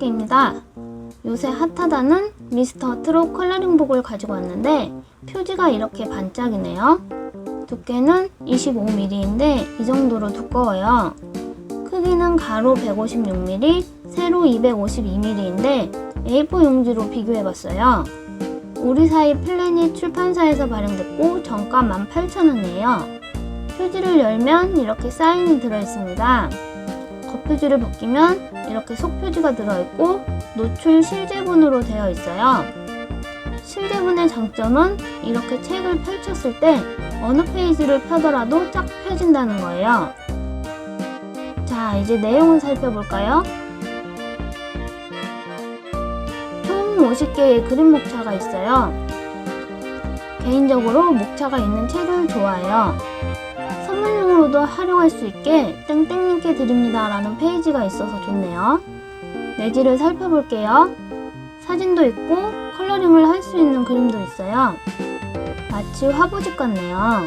꽃게입니다. 요새 핫하다는 미스터 트롯 컬러링북을 가지고 왔는데 표지가 이렇게 반짝이네요. 두께는 25mm인데 이 정도로 두꺼워요. 크기는 가로 156mm, 세로 252mm인데 A4 용지로 비교해봤어요. 우리 사이 플래닛 출판사에서 발행됐고 정가 18,000원이에요. 표지를 열면 이렇게 사인이 들어있습니다. 겉표지를 벗기면 이렇게 속표지가 들어있고 노출 실제본으로 되어 있어요. 실제본의 장점은 이렇게 책을 펼쳤을 때 어느 페이지를 펴더라도 쫙 펴진다는 거예요. 자, 이제 내용을 살펴볼까요? 총 50개의 그림 목차가 있어요. 개인적으로 목차가 있는 책을 좋아해요. 선물용으로도 활용할 수 있게 땡땡님께 드립니다 라는 페이지가 있어서 좋네요. 내지를 살펴볼게요. 사진도 있고 컬러링을 할 수 있는 그림도 있어요. 마치 화보집 같네요.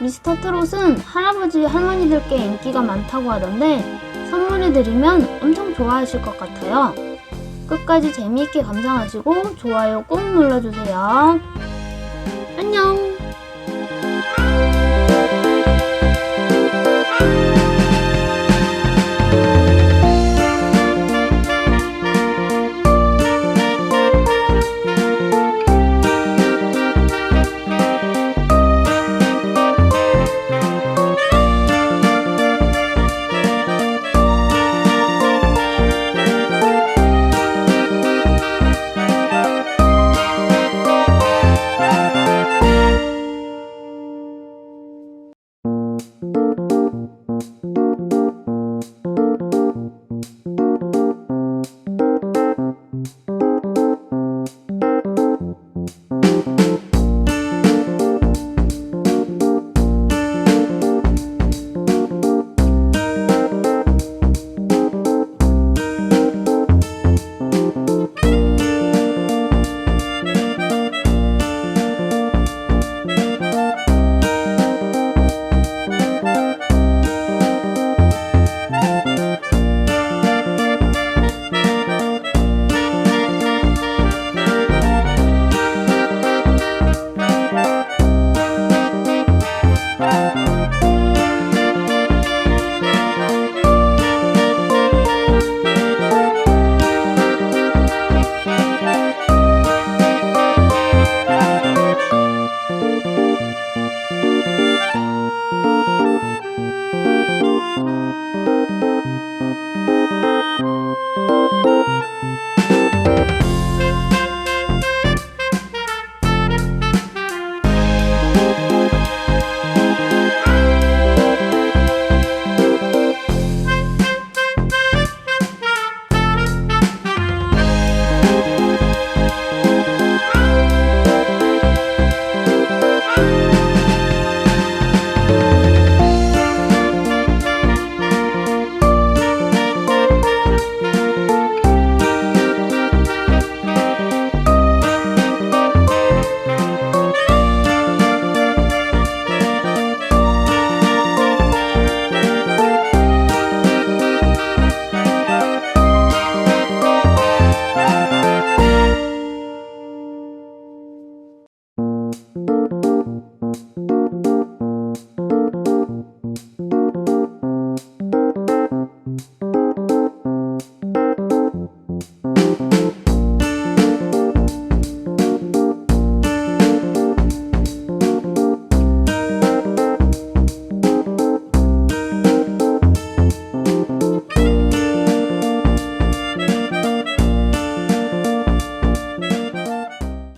미스터 트롯은 할아버지 할머니들께 인기가 많다고 하던데 선물해 드리면 엄청 좋아하실 것 같아요. 끝까지 재미있게 감상하시고 좋아요 꾹 눌러주세요.